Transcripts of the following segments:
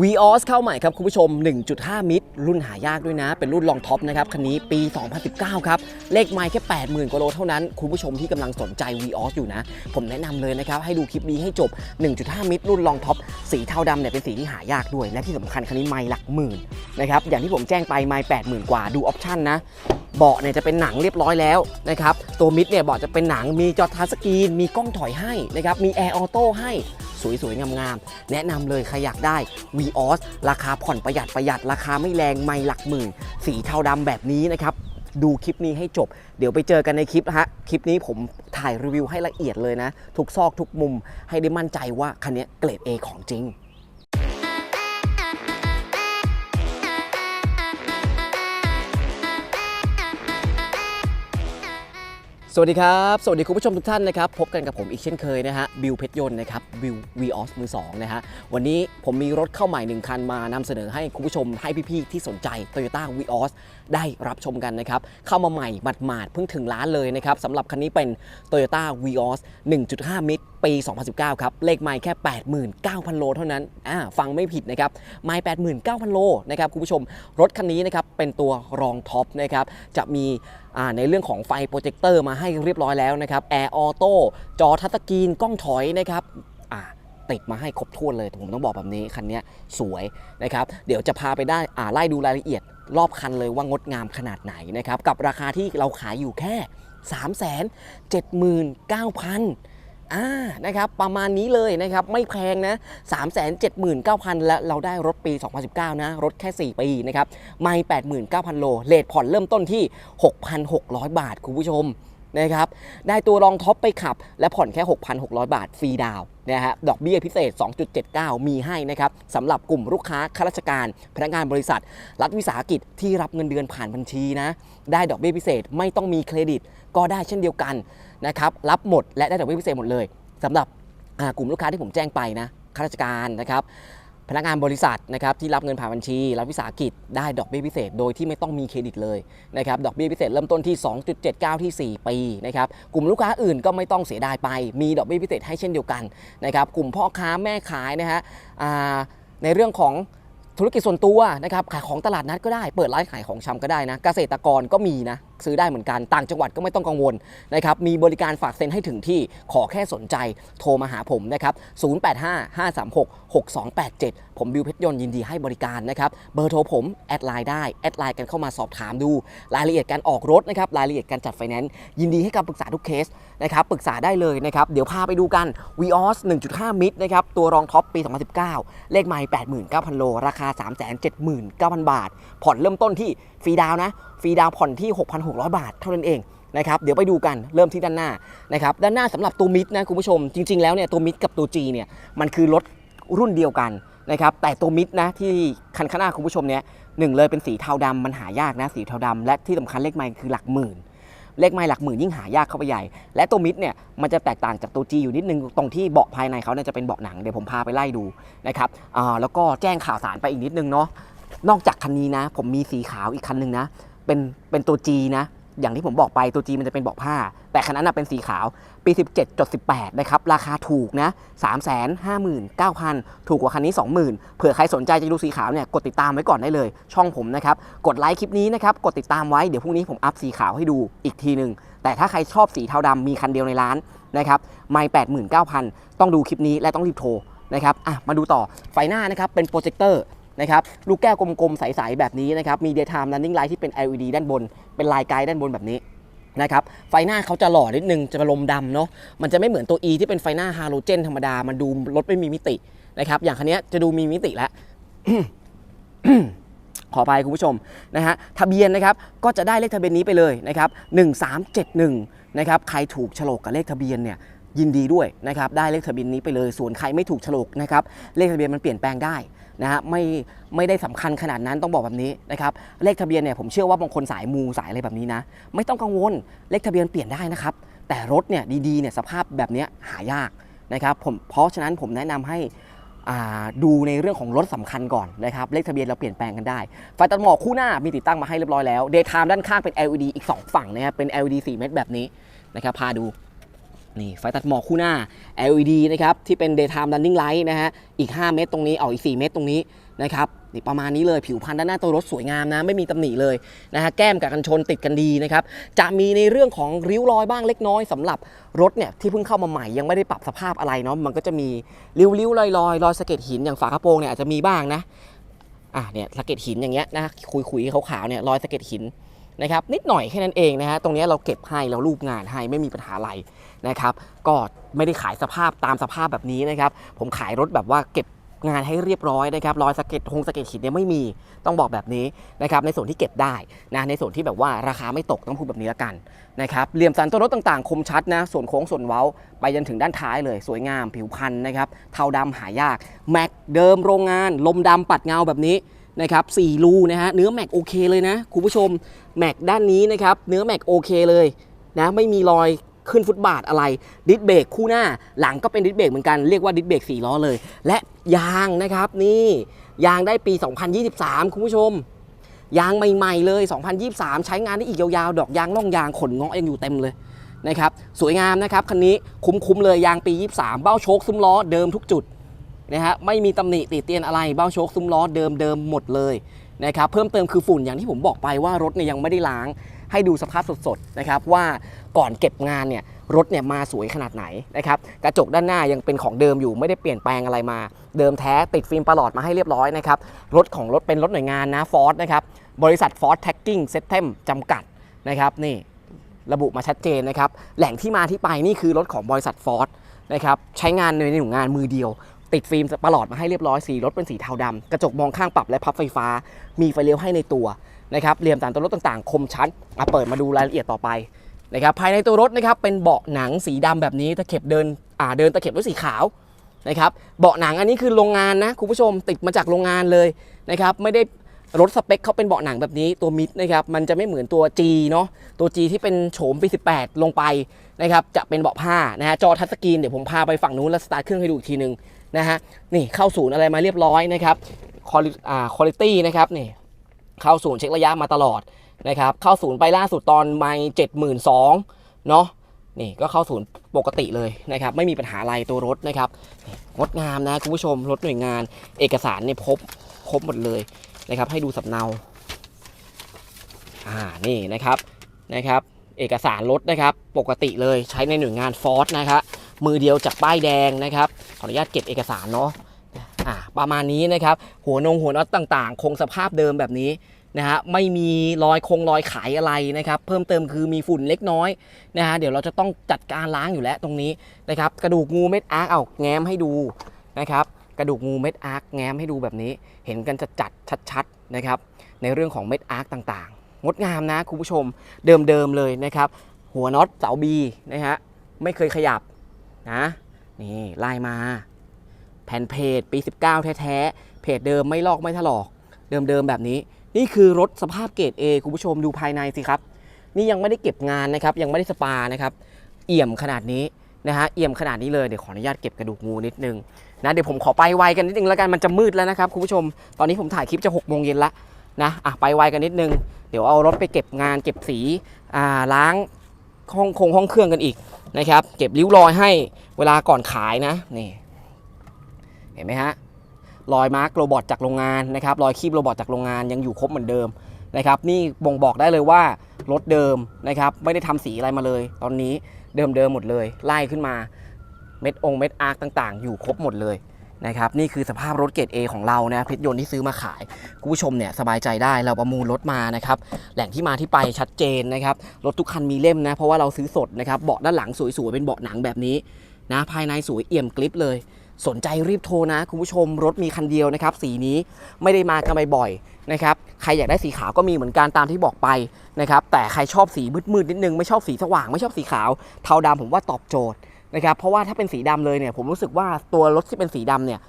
VOS เข้าใหม่ครับคุณผู้ชม 1.5 มิตร รุ่นหายากด้วยนะ เป็นรุ่นลองท็อปนะครับ คันนี้ปี 2019 ครับ เลขไมล์แค่ 80,000กว่าโลเท่านั้น คุณผู้ชมที่กำลังสนใจ VOS อยู่นะ ผมแนะนำเลยนะครับ ให้ดูคลิปนี้ให้จบ 1.5 มิตร รุ่นลองท็อปสีเทาดำเนี่ยเป็นสีที่หายากด้วย และที่สำคัญคันนี้ไมล์หลักหมื่นนะครับอย่างที่ผมแจ้งไปไมล์80,000 กว่าดูออปชั่นนะเบาะเนี่ยจะเป็นหนังเรียบร้อยแล้วนะครับตัวมิดเนี่ยเบาะจะเป็นหนังมีจอทัชสกรีนมีกล้องถอยให้นะครับมีแอร์ออโต้ให้ สวยๆ งามๆ แนะนำเลยใครอยากได้ VOS ราคาผ่อนประหยัดประหยัด ราคาไม่แรงไม่หลักหมื่น สีเทาดำแบบนี้นะครับดูคลิปนี้ให้จบ เดี๋ยวไปเจอกันในคลิปนะฮะ คลิปนี้ผมถ่ายรีวิวให้ละเอียดเลยนะ ทุกซอกทุกมุมให้ได้มั่นใจว่าคันนี้เกรด A ของจริง สวัสดีครับ สวัสดีคุณผู้ชมทุกท่านนะครับ พบกันกับผมอีกเช่นเคยนะฮะ บิวเพชรยนต์นะครับบิววีออสมือสองนะฮะ วันนี้ผมมีรถเข้าใหม่หนึ่งคันมานำเสนอให้คุณผู้ชมให้พี่ๆที่สนใจ Toyota v ีออส ได้รับชมกันนะครับ เข้ามาใหม่หมาดๆเพิ่งถึงร้านเลยนะครับสำหรับคันนี้เป็น Toyota v ีออส1.5 มิตรปี 2019 ครับ เลขไม่แค่ 89,000 โลเท่านั้นอ่าฟังไม่ผิดนะครับ ไม่89,000 โลนะครับคุณผู้ชม รถคันนี้นะครับ เป็นตัวรองท็อปนะครับ จะมีอ่าในเรื่องของไฟโปรเจคเตอร์มาให้เรียบร้อยแล้วนะครับแอร์ออโต้จอทัชสกรีนกล้องถอยนะครับอ่าติดมาให้ครบถ้วนเลย ผมต้องบอกแบบนี้ คันนี้สวยนะครับ เดี๋ยวจะพาไปได้อ่าไล่ดูรายละเอียด รอบคันเลยว่างดงามขนาดไหนนะครับ กับราคาที่เราขายอยู่แค่ 3 7 9 0 0 0อ่านะครับประมาณนี้เลยนะครับไม่แพงนะ3 7 9 0 0 0 และเราได้รถปี 2019 นะ รถแค่ 4 ปีนะครับไม่89,000 โลเลทผ่อนเริ่มต้นที่ 6,600 บาท คุณผู้ชม นะครับ ได้ตัวรองท็อปไปขับ และผ่อนแค่ 6,600 บาทฟรีดาวนะฮะ ดอกเบี้ยพิเศษ 2.79 มีให้นะครับสำหรับกลุ่มลูกค้าข้าราชการ พนักงานบริษัท รัฐวิสาหกิจที่รับเงินเดือนผ่านบัญชีนะ ได้ดอกเบี้ยพิเศษไม่ต้องมีเครดิต ก็ได้เช่นเดียวกันนะครับ รับหมดและได้ดอกเบี้ยพิเศษหมดเลยสำหรับกลุ่มลูกค้าที่ผมแจ้งไปนะข้าราชการนะครับ พนักงานบริษัทนะครับที่รับเงินผ่านบัญชี รัฐวิสาหกิจได้ดอกเบี้ยพิเศษ โดยที่ไม่ต้องมีเครดิตเลยนะครับดอกเบี้ยพิเศษเริ่มต้นที่ 2.79 ที่ 4 ปีนะครับกลุ่มลูกค้าอื่นก็ไม่ต้องเสียดายไป มีดอกเบี้ยพิเศษให้เช่นเดียวกันนะครับกลุ่มพ่อค้าแม่ขายนะฮะในเรื่องของธุรกิจส่วนตัวนะครับขายของตลาดนัดก็ได้ เปิดร้านขายของชำก็ได้นะเกษตรกรก็มีนะ ซื้อได้เหมือนกัน ต่างจังหวัดก็ไม่ต้องกังวลนะครับ มีบริการฝากเซ็นให้ถึงที่ ขอแค่สนใจ โทรมาหาผมนะครับ 0855366287 ผมบิวเพชรยนต์ยินดีให้บริการนะครับ เบอร์โทรผม แอดไลน์ได้ แอดไลน์กันเข้ามาสอบถามดู รายละเอียดการออกรถนะครับ รายละเอียดการจัดไฟแนนซ์ ยินดีให้คำปรึกษาทุกเคสนะครับ ปรึกษาได้เลยนะครับ เดี๋ยวพาไปดูกัน VOS 1.5 มิตรนะครับ ตัวรองท็อปปี 2019 เลขไมล์89,000 โล ราคา 379,000 บาท ผ่อนเริ่มต้นที่ฟรีดาวนะ ฟรีดาวผ่อนที่ 6,600 บาทเท่านั้นเองนะครับเดี๋ยวไปดูกันเริ่มที่ด้านหน้านะครับด้านหน้าสำหรับตัวมิดนะคุณผู้ชม จริง ๆ แล้วเนี่ยตัวมิดกับตัว G เนี่ยมันคือรถรุ่นเดียวกันนะครับแต่ตัวมิดนะที่คันข้างหน้าคุณผู้ชมเนี่ยหนึ่งเลยเป็นสีเทาดำมันหายากนะสีเทาดำและที่สำคัญเลขไมล์คือหลักหมื่น เลขไมล์หลักหมื่นยิ่งหายากเข้าไปใหญ่ และตัวมิดเนี่ยมันจะแตกต่างจากตัว G อยู่นิดนึงตรงที่เบาะภายในเขาเนี่ยจะเป็นเบาะหนังเดี๋ยวผมพาไปไล่ดูนะครับอ่าแล้วก็แจ้งข่าวสารไปอีกนิดนึงเนาะนอกจากคันนี้นะ ผมมีสีขาวอีกคันนึงนะ เป็นเป็นตัว G นะ อย่างที่ผมบอกไปตัว G มันจะเป็นเบาะผ้า แต่คันนั้นนะเป็นสีขาว ปี 17.18 นะครับ ราคาถูกนะ 359,000 ถูกกว่าคันนี้ 20,000 เผื่อใครสนใจจะดูสีขาวเนี่ย กดติดตามไว้ก่อนได้เลย ช่องผมนะครับ กดไลค์คลิปนี้นะครับ กดติดตามไว้ เดี๋ยวพรุ่งนี้ผมอัพสีขาวให้ดูอีกทีหนึ่ง แต่ถ้าใครชอบสีเทาดำมีคันเดียวในร้านนะครับ ไม่89,000 ต้องดูคลิปนี้และต้องรีบโทรนะครับอะมาดูต่อ ไฟหน้านะครับ เป็นโปรเจคเตอร์ นะครับลูกแก้วกลมๆใสๆแบบนี้นะครับมี daytime running light ที่เป็น LED ด้านบน เป็นลายไกด์ด้านบนแบบนี้นะครับไฟหน้าเขาจะหล่อนิดนึงจะลมดำเนาะมันจะไม่เหมือนตัว E ที่เป็นไฟหน้าฮาโลเจนธรรมดา มันดูรถไม่มีมิตินะครับอย่างคันนี้จะดูมีมิติแล้วขอไปคุณผู้ชมนะฮะทะเบียนนะครับก็จะได้เลขทะเบียนนี้ไปเลยนะครับ1371นะครับใครถูกฉลกกับเลขทะเบียนเนี่ยยินดีด้วยนะครับได้เลขทะเบียนนี้ไปเลยส่วนใครไม่ถูกฉลกนะครับเลขทะเบียนมันเปลี่ยนแปลงได้ นะฮะไม่ไม่ได้สำคัญขนาดนั้นต้องบอกแบบนี้นะครับเลขทะเบียนเนี่ยผมเชื่อว่าบางคนสายมูสายอะไรแบบนี้นะ ไม่ต้องกังวลเลขทะเบียนเปลี่ยนได้นะครับ แต่รถเนี่ยดีๆเนี่ยสภาพแบบเนี้ยหายากนะครับผมเพราะฉะนั้นผมแนะนำให้อ่าดูในเรื่องของรถสำคัญก่อนนะครับเลขทะเบียนเราเปลี่ยนแปลงกันได้ไฟตัดหมอกคู่หน้ามีติดตั้งมาให้เรียบร้อยแล้ว Daytime ด้านข้างเป็น LED อีก 2 ฝั่งนะครับเป็น LED 4 เม็ดแบบนี้นะครับพาดู นี่ไฟตัดหมอกคู่หน้า LED นะครับที่เป็น daytime running light นะฮะอีก 5 เมตรตรงนี้เอาอีก 4 เมตรตรงนี้นะครับนี่ประมาณนี้เลยผิวพรรณด้านหน้าตัวรถสวยงามนะ ไม่มีตำหนิเลยนะฮะแก้มกับกันชนติดกันดีนะครับจะมีในเรื่องของริ้วรอยบ้างเล็กน้อยสำหรับรถเนี่ยที่เพิ่งเข้ามาใหม่ยังไม่ได้ปรับสภาพอะไรเนาะมันก็จะมีริ้วริ้วรอยรอยรอยสะเก็ดหินอย่างฝากระโปรงเนี่ยอาจจะมีบ้างนะอะเนี่ยสะเก็ดหินอย่างเงี้ยนะคุยคุยๆขาวๆเนี่ยรอยสะเก็ดหิน นะครับนิดหน่อยแค่นั้นเองนะฮะตรงนี้เราเก็บให้เรารูปงานให้ไม่มีปัญหาอะไรนะครับก็ไม่ได้ขายสภาพตามสภาพแบบนี้นะครับผมขายรถแบบว่าเก็บงานให้เรียบร้อยนะครับรอยสะเก็ดหงสะเก็ดหินเนี่ยไม่มีต้องบอกแบบนี้นะครับในส่วนที่เก็บได้นะในส่วนที่แบบว่าราคาไม่ตกต้องพูดแบบนี้ละกันนะครับเหลี่ยมสันตัวรถต่างๆ คมชัดนะส่วนโค้งส่วนเว้า ไปจนถึงด้านท้ายเลยสวยงามผิวพันธ์นะครับเทาดำหายาก แม็กเดิมโรงงาน ลมดำปัดเงาแบบนี้ นะครับสี่รูนะฮะเนื้อแม็กโอเคเลยนะคุณผู้ชมแม็กด้านนี้นะครับเนื้อแม็กโอเคเลยนะไม่มีรอยขึ้นฟุตบาทอะไรดิสเบรกคู่หน้าหลังก็เป็นดิสเบรกเหมือนกันเรียกว่าดิสเบรก4ล้อเลย และยางนะครับนี่ยางได้ปี 2023 คุณผู้ชม ยางใหม่ๆเลย 2023 ใช้งานได้อีกยาวๆ ดอกยางน่องยางขนเงาะยังอยู่เต็มเลยนะครับสวยงามนะครับคันนี้คุ้มๆเลยยางปี 23 เบ้าโชคซุ้มล้อเดิมทุกจุด นะฮะไม่มีตำหนิติเตียนอะไรเบ้าโชคซุ้มล้อเดิมเดิมๆหมดเลยนะครับเพิ่มเติมคือฝุ่นอย่างที่ผมบอกไปว่ารถเนี่ยยังไม่ได้ล้าง ให้ดูสภาพสดๆนะครับว่าก่อนเก็บงานเนี่ยรถเนี่ยมาสวยขนาดไหนนะครับกระจกด้านหน้ายังเป็นของเดิมอยู่ไม่ได้เปลี่ยนแปลงอะไรมา เดิมแท้ติดฟิล์มประหลอดมาให้เรียบร้อยนะครับรถของรถเป็นรถหน่วยงานนะฟอร์ดนะครับบริษัทฟอร์ดแท็กกิ้งเซ t เทมจำกัดนะครับนี่ระบุมาชัดเจนนะครับแหล่งที่มาที่ไปนี่คือรถของบริษัทฟอร์ดนะครับใช้งานในหน่วยงานมือเดียว ติดฟิล์มประหลอดมาให้เรียบร้อยสีรถเป็นสีเทาดำกระจกมองข้างปรับและพับไฟฟ้า มีไฟเลี้ยวให้ในตัวนะครับเหลี่ยมต่างตัวรถต่างๆ คมชัดมาเปิดมาดูรายละเอียดต่อไปนะครับภายในตัวรถนะครับเป็นเบาะหนังสีดำแบบนี้ตะเข็บเดินอ่าเดินตะเข็บด้วยสีขาวนะครับเบาะหนังอันนี้คือโรงงานนะคุณผู้ชมติดมาจากโรงงานเลยนะครับไม่ได้รถสเปคเขาเป็นเบาะหนังแบบนี้ตัวมิดนะครับมันจะไม่เหมือนตัว G เนาะตัว G ที่เป็นโฉมปี 18 ลงไปนะครับจะเป็นเบาะผ้านะฮะจอทัชสกรีนเดี๋ยวผมพาไปฝั่งนู้นแล้วสตาร์ทเครื่องให้ดูอีกทีนึง นะฮะนี่เข้าศูนย์อะไรมาเรียบร้อยนะครับคอลิอ่าคุณภาพนะครับนี่เข้าศูนย์เช็คระยะมาตลอดนะครับเข้าศูนย์ไปล่าสุดตอนไม่เจ็ดหมื่นสองเนาะนี่ก็เข้าศูนย์ปกติเลยนะครับไม่มีปัญหาอะไรตัวรถนะครับงดงามนะคุณผู้ชมรถหน่วยงานเอกสารเนี่ยครบครบหมดเลยนะครับให้ดูสำเนาอ่านี่นะครับนะครับ เอกสารรถนะครับ ปกติเลยใช้ในหน่วยงานฟอร์สนะครับ มือเดียวจากป้ายแดงนะครับ ขออนุญาตเก็บเอกสารเนาะอ่าประมาณนี้นะครับ หัวนงหัวน็อตต่างๆ คงสภาพเดิมแบบนี้นะฮะไม่มีรอยคงรอยขายอะไรนะครับ เพิ่มเติมคือมีฝุ่นเล็กน้อยนะฮะเดี๋ยวเราจะต้องจัดการล้างอยู่แล้วตรงนี้นะครับ กระดูกงูเม็ดอาร์คเอาแง้มให้ดูนะครับ กระดูกงูเม็ดอาร์คแง้มให้ดูแบบนี้ เห็นกันจะจัดชัดๆนะครับ ในเรื่องของเม็ดอาร์คต่างๆ งดงามนะคุณผู้ชมเดิมๆเลยนะครับ หัวน็อตเสาบีนะฮะไม่เคยขยับ นะนี่ไล่มาแผ่นเพจปี 19 แท้ๆเพจเดิมไม่ลอกไม่ถลอก เดิมๆแบบนี้ นี่คือรถสภาพเกรด A คุณผู้ชมดูภายในสิครับ นี่ยังไม่ได้เก็บงานนะครับ ยังไม่ได้สปานะครับ เอี่ยมขนาดนี้นะฮะเอี่ยมขนาดนี้เลยเดี๋ยวขออนุญาตเก็บกระดูกงูนิดนึงนะเดี๋ยวผมขอไปไวกันนิดนึงแล้วกันมันจะมืดแล้วนะครับคุณผู้ชม ตอนนี้ผมถ่ายคลิปจะ6โมงเย็นละนะอะไปไวกันนิดนึง เดี๋ยวเอารถไปเก็บงานเก็บสีอ่าล้าง ห้องคงห้องเครื่องกันอีกนะครับ เก็บริ้วรอยให้เวลาก่อนขายนะนี่เห็นไหมฮะรอยมาร์กโรบอทจากโรงงานนะครับรอยคีบโรบอทจากโรงงานยังอยู่ครบเหมือนเดิมนะครับ นี่บ่งบอกได้เลยว่ารถเดิมนะครับ ไม่ได้ทำสีอะไรมาเลย ตอนนี้เดิมเดิมๆหมดเลย ไล่ขึ้นมาเม็ดองเม็ดอาร์คต่างๆ อยู่ครบหมดเลย นะครับนี่คือสภาพรถเกรด A ของเรานะเพชรยนต์ที่ซื้อมาขายคุณผู้ชมเนี่ยสบายใจได้เราประมูลรถมานะครับแหล่งที่มาที่ไปชัดเจนนะครับรถทุกคันมีเล่มนะเพราะว่าเราซื้อสดนะครับเบาะด้านหลังสวยๆเป็นเบาะหนังแบบนี้นะภายในสวยเอี่ยมกริปเลย สนใจรีบโทรนะ คุณผู้ชมรถมีคันเดียวนะครับสีนี้ไม่ได้มากันบ่อยๆนะครับใครอยากได้สีขาวก็มีเหมือนกันตามที่บอกไปนะครับแต่ใครชอบสีมืดๆนิดนึงไม่ชอบสีสว่างไม่ชอบสีขาวเทาดำผมว่าตอบโจทย์ นะครับเพราะว่าถ้าเป็นสีดำเลยเนี่ยผมรู้สึกว่าตัวรถที่เป็นสีดำเนี่ย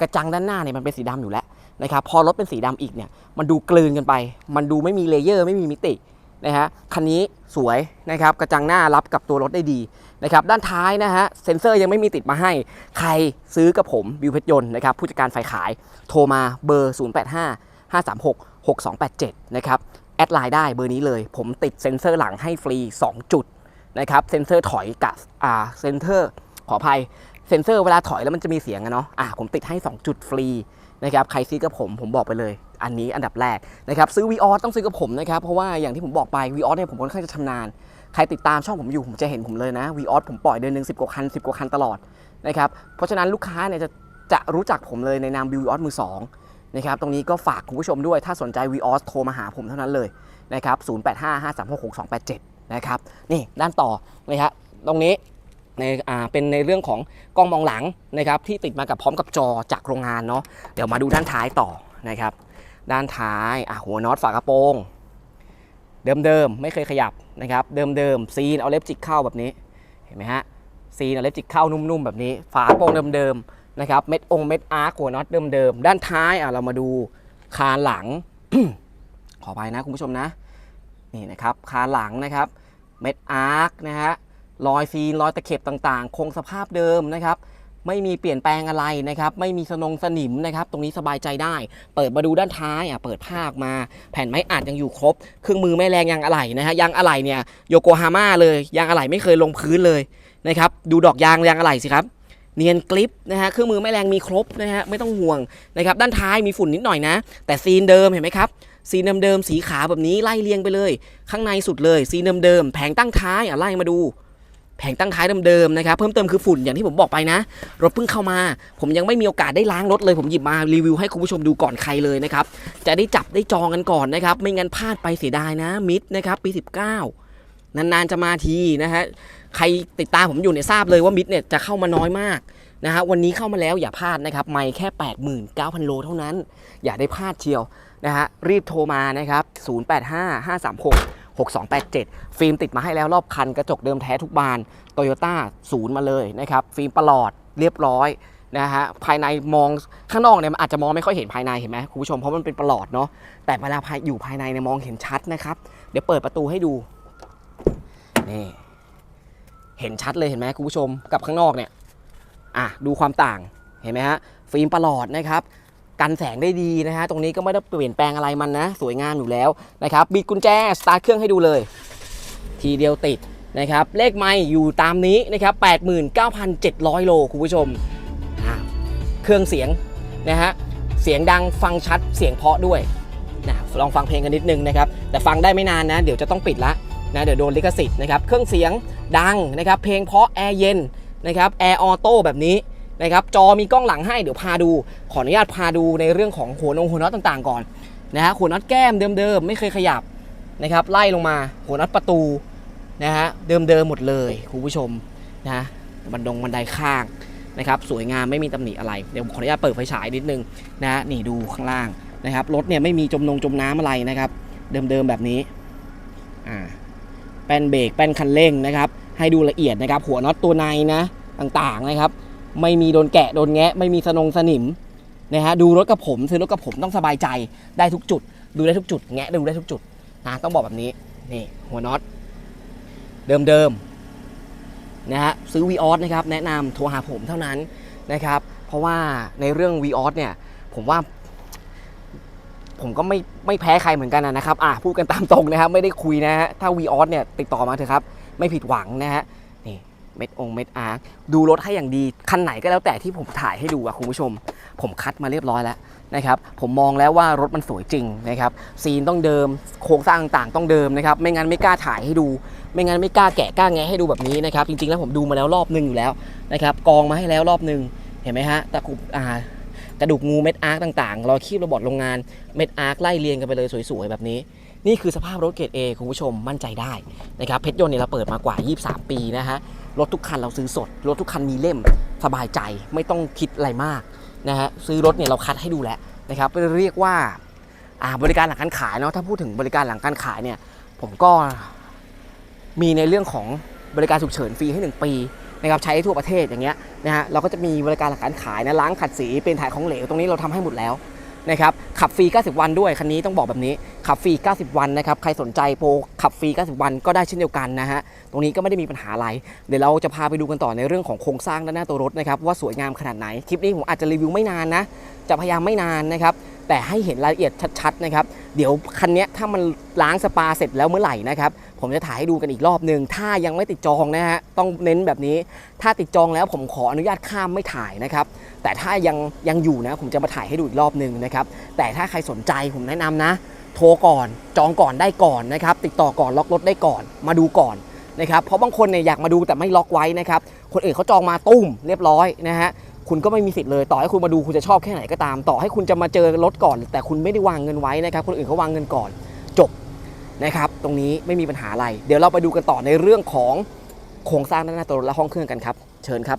กระจังด้านหน้าเนี่ยมันเป็นสีดำอยู่แล้วนะครับพอรถเป็นสีดำอีกเนี่ยมันดูกลืนกันไป มันดูไม่มีเลเยอร์ไม่มีมิตินะฮะคันนี้สวยนะครับกระจังหน้ารับกับตัวรถได้ดีนะครับด้านท้ายนะฮะเซ็นเซอร์ยังไม่มีติดมาให้ ใครซื้อกับผมบิวเพชรยนต์นะครับผู้จัดการฝ่ายขายโทรมาเบอร์ 085 536 6287 นะครับ แอดไลน์ได้เบอร์นี้เลย ผมติดเซ็นเซอร์หลังให้ฟรี 2 จุด นะครับเซนเซอร์ถอยกับอ่าเซนเซอร์ขออภัยเซนเซอร์เวลาถอยแล้วมันจะมีเสียงอะเนาะอะผมติดให้ 2 จุดฟรีนะครับใครซื้อกับผมผมบอกไปเลย อันนี้อันดับแรกนะครับซื้อ v ีออต้องซื้อกับผมนะครับเพราะว่าอย่างที่ผมบอกไป v ีออเนี่ยผมค่อนข้างจะชำนาญใครติดตามช่องผมอยู่ผมจะเห็นผมเลยนะ v ีออผมปล่อยเดือนหนึ่งสิกว่าคัน10กว่าคันตลอดนะครับเพราะฉะนั้นลูกค้าเนี่ยจะจะรู้จักผมเลยในนามวิวออสมือสองนะครับตรงนี้ก็ฝากคุณผู้ชมด้วยถ้าสนใจ v ีออสโทรมาหาผมเท่านั้นเลยนะครับ0855366287นะครับนี่ด้านต่อนะครับตรงนี้ในอ่าเป็นในเรื่องของกล้องมองหลังนะครับที่ติดมากับพร้อมกับจอจากโรงงานเนาะเดี๋ยวมาดูด้านท้ายต่อนะครับด้านท้ายอะหัวน็อตฝากระโปรงเดิมๆไม่เคยขยับนะครับเดิมๆซีนเอาเล็บจิกเข้าแบบนี้เห็นไหมฮะซีนเอาเล็บจิกเข้านุ่มๆแบบนี้ ฝาโปรงเดิมๆนะครับเม็ดองเม็ดอาร์คหัวน็อตเดิมๆด้านท้ายอะเรามาดูคานหลังขอไปนะคุณผู้ชมนะ นี่นะครับคาหลังนะครับเม็ดอาร์คนะฮะรอยซีนรอยตะเข็บต่างๆ คงสภาพเดิมนะครับไม่มีเปลี่ยนแปลงอะไรนะครับไม่มีสนงสนิมนะครับตรงนี้สบายใจได้ เปิดมาดูด้านท้ายอะเปิดภาคมาแผ่นไม้อัดยังอยู่ครบ เครื่องมือไม่แรงยางอะไหล่นะฮะยางอะไหล่เนี่ยโยโกฮาม่าเลยยางอะไหล่ไม่เคยลงพื้นเลยนะครับดูดอกยางยางอะไหล่สิครับเนียนกริปนะฮะเครื่องมือไม่แรงมีครบนะฮะไม่ต้องห่วงนะครับด้านท้ายมีฝุ่นนิดหน่อยนะ แต่ซีนเดิมเห็นไหมครับ ซีนเดิมๆสีขาวแบบนี้ไล่เรียงไปเลย ข้างในสุดเลยซีนเดิมๆแผงตั้งท้ายอะไล่มาดู แผงตั้งท้ายเดิมๆนะครับเพิ่มเติมคือฝุ่นอย่างที่ผมบอกไปนะ รถเพิ่งเข้ามา ผมยังไม่มีโอกาสได้ล้างรถเลย ผมหยิบมารีวิวให้คุณผู้ชมดูก่อนใครเลยนะครับจะได้จับได้จองกันก่อนนะครับไม่งั้นพลาดไปเสียดายนะมิดนะครับปี 19นานๆจะมาทีนะฮะ ใครติดตามผมอยู่เนี่ยทราบเลยว่ามิดเนี่ยจะเข้ามาน้อยมากนะฮะ วันนี้เข้ามาแล้วอย่าพลาดนะครับ ไม่แค่ 89,000 โลเท่านั้น อย่าได้พลาดเชียว นะฮะรีบโทรมานะครับ 085 536 6287 ฟิล์มติดมาให้แล้วรอบคันกระจกเดิมแท้ทุกบานโตโยต้าศูนย์มาเลยนะครับ ฟิล์มประหลอดเรียบร้อยนะฮะภายในมองข้างนอกเนี่ยมันอาจจะมองไม่ค่อยเห็นภายในเห็นไหมคุณผู้ชมเพราะมันเป็นประหลอดเนาะแต่เวลาอยู่ภายในเนี่ยมองเห็นชัดนะครับ เดี๋ยวเปิดประตูให้ดูนี่เห็นชัดเลยเห็นไหมคุณผู้ชมกับข้างนอกเนี่ยอะดูความต่างเห็นไหมฮะฟิล์มประหลอดนะครับ กันแสงได้ดีนะฮะตรงนี้ก็ไม่ได้เปลี่ยนแปลงอะไรมันนะ สวยงามอยู่แล้วนะครับบิดกุญแจสตาร์ทเครื่องให้ดูเลย ทีเดียวติดนะครับเลขไม่อยู่ตามนี้นะครับ89,700 โลคุณผู้ชม เครื่องเสียงนะฮะเสียงดังฟังชัดเสียงเพาะด้วยนะลองฟังเพลงกันนิดนึงนะครับ แต่ฟังได้ไม่นานนะ เดี๋ยวจะต้องปิดละนะเดี๋ยวโดนลิขสิทธิ์นะครับ เครื่องเสียงดังนะครับ เพลงเพาะแอร์เย็นนะครับแอร์ออโต้แบบนี้ นะครับจอมีกล้องหลังให้เดี๋ยวพาดู ขออนุญาตพาดูในเรื่องของหัวนงหัวน็อตต่างๆก่อนนะฮะหัวน็อตแก้มเดิมๆไม่เคยขยับนะครับไล่ลงมาหัวน็อตประตูนะฮะเดิมๆหมดเลยคุณผู้ชมนะบันดงบันไดข้างนะครับสวยงามไม่มีตำหนิอะไรเดี๋ยวผมขออนุญาตเปิดไฟฉายนิดนึงนะนี่ดูข้างล่างนะครับรถเนี่ยไม่มีจมนงจมน้ำอะไรนะครับเดิมๆแบบนี้อ่าแป้นเบรกแป้นคันเร่งนะครับให้ดูละเอียดนะครับหัวน็อตตัวในนะต่างๆนะครับ ไม่มีโดนแกะโดนแงะ ไม่มีสนงสนิมนะฮะดูรถกับผมซื้อรถกับผมต้องสบายใจได้ทุกจุด ดูได้ทุกจุดแงะดูได้ทุกจุดนะต้องบอกแบบนี้นี่หัวน็อตเดิมๆนะฮะซื้อ v ีออสนะครับแนะนำโทรหาผมเท่านั้นนะครับเพราะว่าในเรื่อง v ีออสเนี่ยผมว่าผมก็ไม่ไม่แพ้ใครเหมือนกันนะครับ อะพูดกันตามตรงนะครับ ไม่ได้คุยนะฮะ ถ้า v ีออสเนี่ยติดต่อมาเถอะครับ ไม่ผิดหวังนะฮะ เม็ดองเม็ดอาร์คดูรถให้อย่างดี คันไหนก็แล้วแต่ที่ผมถ่ายให้ดูอะคุณผู้ชม ผมคัดมาเรียบร้อยแล้วนะครับผมมองแล้วว่ารถมันสวยจริงนะครับซีนต้องเดิมโครงสร้างต่างๆต้องเดิมนะครับไม่งั้นไม่กล้าถ่ายให้ดู ไม่งั้นไม่กล้าแกะกล้าแงะให้ดูแบบนี้นะครับจริงๆแล้วผมดูมาแล้วรอบหนึงอยู่แล้วนะครับกองมาให้แล้วรอบหนึงเห็นไหมฮะตะกุบอ่ากระดูกงูเม็ดอาร์คต่างๆรอยคีบระบอดโรงงานเม็ดอาร์คไล่เรียงกันไปเลยสวยๆแบบนี้ นี่คือสภาพรถเกรด A คุณผู้ชมมั่นใจได้นะครับเพชรยนต์เนี่ยเราเปิดมากว่า 23 ปีนะฮะ รถทุกคันเราซื้อสด รถทุกคันมีเล่มสบายใจไม่ต้องคิดอะไรมากนะฮะซื้อรถเนี่ยเราคัดให้ดูแล้วนะครับเรียกว่าบริการหลังการขายเนาะถ้าพูดถึงบริการหลังการขายเนี่ยผมก็มีในเรื่องของบริการฉุกเฉินฟรีให้ 1 ปีนะครับใช้ทั่วประเทศอย่างเงี้ยนะฮะเราก็จะมีบริการหลังการขายนะล้างขัดสีเป็นถ่ายของเหลวตรงนี้เราทำให้หมดแล้ว นะครับขับฟรี 90 วันด้วยคันนี้ต้องบอกแบบนี้ขับฟรี 90 วันนะครับใครสนใจโปรขับฟรี 90 วันก็ได้เช่นเดียวกันนะฮะตรงนี้ก็ไม่ได้มีปัญหาอะไร เดี๋ยวเราจะพาไปดูกันต่อในเรื่องของโครงสร้างด้านหน้าตัวรถนะครับว่าสวยงามขนาดไหนคลิปนี้ผมอาจจะรีวิวไม่นานนะจะพยายามไม่นานนะครับแต่ให้เห็นรายละเอียดชัดๆนะครับเดี๋ยวคันนี้ถ้ามันล้างสปาเสร็จแล้วเมื่อไหร่นะครับ ผมจะถ่ายให้ดูกันอีกรอบหนึ่งถ้ายังไม่ติดจองนะฮะต้องเน้นแบบนี้ ถ้าติดจองแล้วผมขออนุญาตข้ามไม่ถ่ายนะครับ แต่ถ้ายังยังอยู่นะ ผมจะมาถ่ายให้ดูอีกรอบหนึ่งนะครับ แต่ถ้าใครสนใจผมแนะนำนะ โทรก่อนจองก่อนได้ก่อนนะครับ ติดต่อก่อนล็อกรถได้ก่อน มาดูก่อนนะครับเพราะบางคนเนี่ยอยากมาดูแต่ไม่ล็อกไว้นะครับคนอื่นเขาจองมาตุ้มเรียบร้อยนะฮะคุณก็ไม่มีสิทธิ์เลยต่อให้คุณมาดูคุณจะชอบแค่ไหนก็ตาม ต่อให้คุณจะมาเจอรถก่อน แต่คุณไม่ได้วางเงินไว้นะครับคนอื่นเขาวางเงินก่อน จบ นะครับ ตรงนี้ไม่มีปัญหาอะไร เดี๋ยวเราไปดูกันต่อในเรื่องของโครงสร้างด้านหน้าตัวรถและห้องเครื่องกันครับ เชิญครับ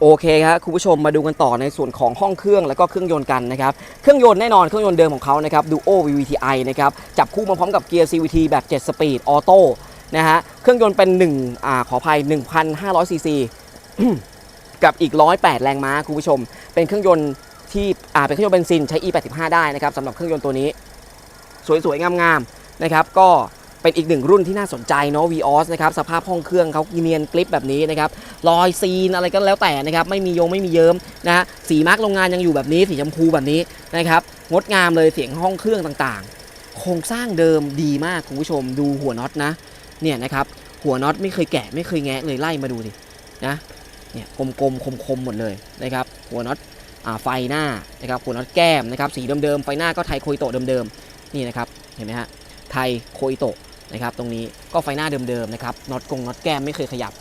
โอเคครับคุณผู้ชมมาดูกันต่อในส่วนของห้องเครื่องแล้วก็เครื่องยนต์กันนะครับ เครื่องยนต์แน่นอนเครื่องยนต์เดิมของเขานะครับ Duo VVTi นะครับ จับคู่มาพร้อมกับเกียร์ CVT แบบ 7 สปีดออโต้นะฮะ เครื่องยนต์เป็น1อ่าขออภัย1,500ซีซีกับอีก 108 แรงม้าคุณผู้ชม เป็นเครื่องยนต์ที่อ่าเป็นเครื่องยนต์เบนซินใช้ E85 ได้นะครับสำหรับเครื่องยนต์ตัวนี้ สวยๆ งามๆ นะครับ ก็เป็นอีกหนึ่งรุ่นที่น่าสนใจเนาะ Vios นะครับ สภาพห้องเครื่องเขาเนียนกริปแบบนี้นะครับ รอยซีนอะไรก็แล้วแต่นะครับ ไม่มีโยงไม่มีเยิ้มนะฮะ สีมาร์กโรงงานยังอยู่แบบนี้ สีชมพูแบบนี้นะครับ งดงามเลยเสียงห้องเครื่องต่างๆ โครงสร้างเดิมดีมากคุณผู้ชม ดูหัวน็อตนะ เนี่ยนะครับ หัวน็อตไม่เคยแกะไม่เคยแงะเลยไล่มาดูดิ นะ เนี่ยกลมๆ คมๆ หมดเลยนะครับ หัวน็อตไฟหน้านะครับหัวน็อตแก้มนะครับ สีเดิมๆ ไฟหน้าก็ไทยโคยโตเดิมๆ นี่นะครับเห็นไหมฮะไทยโคยโตะนะครับตรงนี้ก็ไฟหน้าเดิมๆนะครับน็อตกงน็อตแก้มไม่เคยขยับ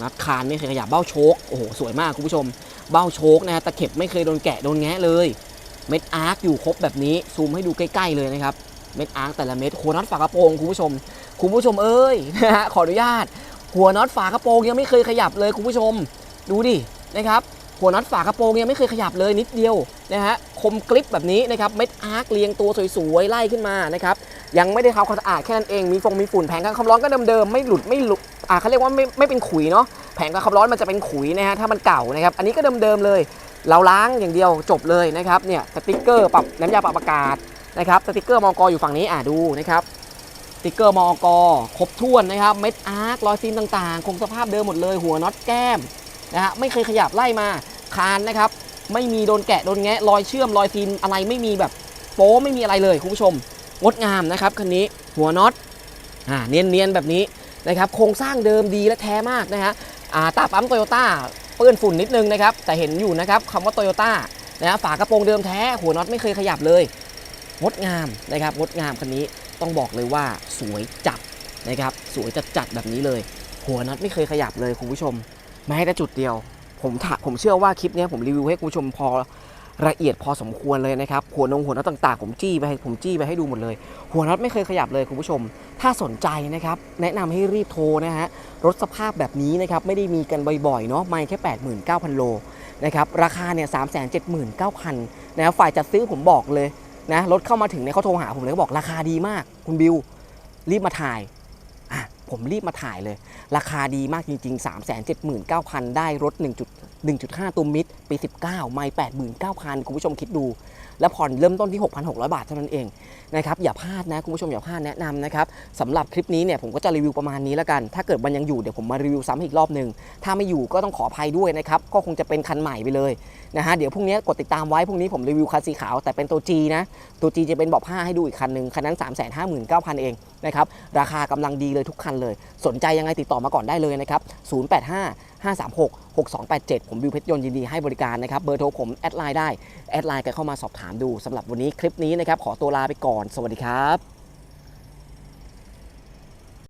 น็อตคานไม่เคยขยับเบ้าโชคโอ้โหสวยมากคุณผู้ชม เบ้าโชคนะฮะตะเข็บไม่เคยโดนแกะโดนแงะเลย เม็ดอาร์คอยู่ครบแบบนี้ซูมให้ดูใกล้ๆเลยนะครับเม็ดอาร์คแต่ละเม็ดหัวน็อตฝากระโปรงคุณผู้ชม คุณผู้ชมเอ้ยนะฮะขออนุญาต หัวน็อตฝากระโปรงยังไม่เคยขยับเลยคุณผู้ชม ดูดินะครับ หัวน็อตฝากระโปรงยังไม่เคยขยับเลยนิดเดียวนะฮะคมกริปแบบนี้นะครับเม็ดอาร์คเรียงตัวสวยๆไล่ขึ้นมานะครับยังไม่ได้ทำความสะอาดแค่นั้นเองมีฟงมีฝุ่นแผงกันความร้อนก็เดิมๆไม่หลุดไม่หลุดอ่าเขาเรียกว่าไม่ไม่เป็นขุยเนาะแผงกันความร้อนมันจะเป็นขุยนะฮะถ้ามันเก่านะครับอันนี้ก็เดิมๆเลย เราล้างอย่างเดียวจบเลยนะครับเนี่ยสติ๊กเกอร์ปรับน้ำยาปรับอากาศนะครับสติ๊กเกอร์มอกอยู่ฝั่งนี้อ่าดูนะครับสติ๊กเกอร์มอกครบถ้วนนะครับ เม็ดอาร์ครอยซีนต่างๆ คงสภาพเดิมหมดเลย หัวน็อตแก้มนะฮะไม่เคยขยับไล่มา คานนะครับ ไม่มีโดนแกะโดนแงะรอยเชื่อมรอยซีนอะไรไม่มีแบบโป๊ไม่มีอะไรเลยคุณผู้ชมงดงามนะครับคันนี้หัวน็อตอ่าเนียนๆแบบนี้นะครับโครงสร้างเดิมดีและแท้มากนะฮะอ่าตาปั๊มโตโยต้าเปื้อนฝุ่นนิดนึงนะครับแต่เห็นอยู่นะครับคำว่าโตโยต้านะฮะฝากระโปรงเดิมแท้หัวน็อตไม่เคยขยับเลยงดงามนะครับงดงามคันนี้ต้องบอกเลยว่าสวยจัดนะครับสวยจัดจัดแบบนี้เลย หัวน็อตไม่เคยขยับเลยคุณผู้ชมแม้แต่จุดเดียว ผมถาผมเชื่อว่าคลิปนี้ผมรีวิวให้คุณผู้ชมพอละเอียดพอสมควรเลยนะครับหัวนงหัวน็อตต่างๆ ผมจี้ไปผมจี้ไปให้ดูหมดเลย หัวน็อตไม่เคยขยับเลยคุณผู้ชม ถ้าสนใจนะครับ แนะนำให้รีบโทรนะฮะรถสภาพแบบนี้นะครับไม่ได้มีกันบ่อยๆเนาะไม่แค่ 89,000 โลนะครับราคาเนี่ย379,000นะครับฝ่ายจัดซื้อผมบอกเลยนะรถเข้ามาถึงเนี่ยเขาโทรหาผมเลยเขาบอกราคาดีมาก คุณบิวรีบมาถ่าย ผมรีบมาถ่ายเลย ราคาดีมากจริง ๆ 379,000 ได้รถ 1.5 ตุมมิตรปี 19 ไม่ 89,000 คุณผู้ชมคิดดู แล้วผ่อนเริ่มต้นที่ 6,600 บาทเท่านั้นเองนะครับอย่าพลาดนะคุณผู้ชมอย่าพลาดแนะนำนะครับสำหรับคลิปนี้เนี่ยผมก็จะรีวิวประมาณนี้แล้วกัน ถ้าเกิดมันยังอยู่เดี๋ยวผมมารีวิวซ้ำอีกรอบหนึ่งถ้าไม่อยู่ก็ต้องขออภัยด้วยนะครับก็คงจะเป็นคันใหม่ไปเลยนะฮะเดี๋ยวพรุ่งนี้กดติดตามไว้พรุ่งนี้ผมรีวิวคันสีขาวแต่เป็นตัว G นะตัว G จะเป็นบาะผ้าให้ดูอีกคันหนึ่งคันนั้น 359,000 เองนะครับราคากำลังดีเลยทุกคันเลย สนใจยังไงติดต่อมาก่อนได้เลยนะครับ085 536 6287 ผมวิวเพชรยนต์ยินดีให้บริการนะครับ เบอร์โทรผมแอดไลน์ได้ แอดไลน์กันเข้ามาสอบถามดูสำหรับวันนี้คลิปนี้นะครับ ขอตัวลาไปก่อน สวัสดีครับ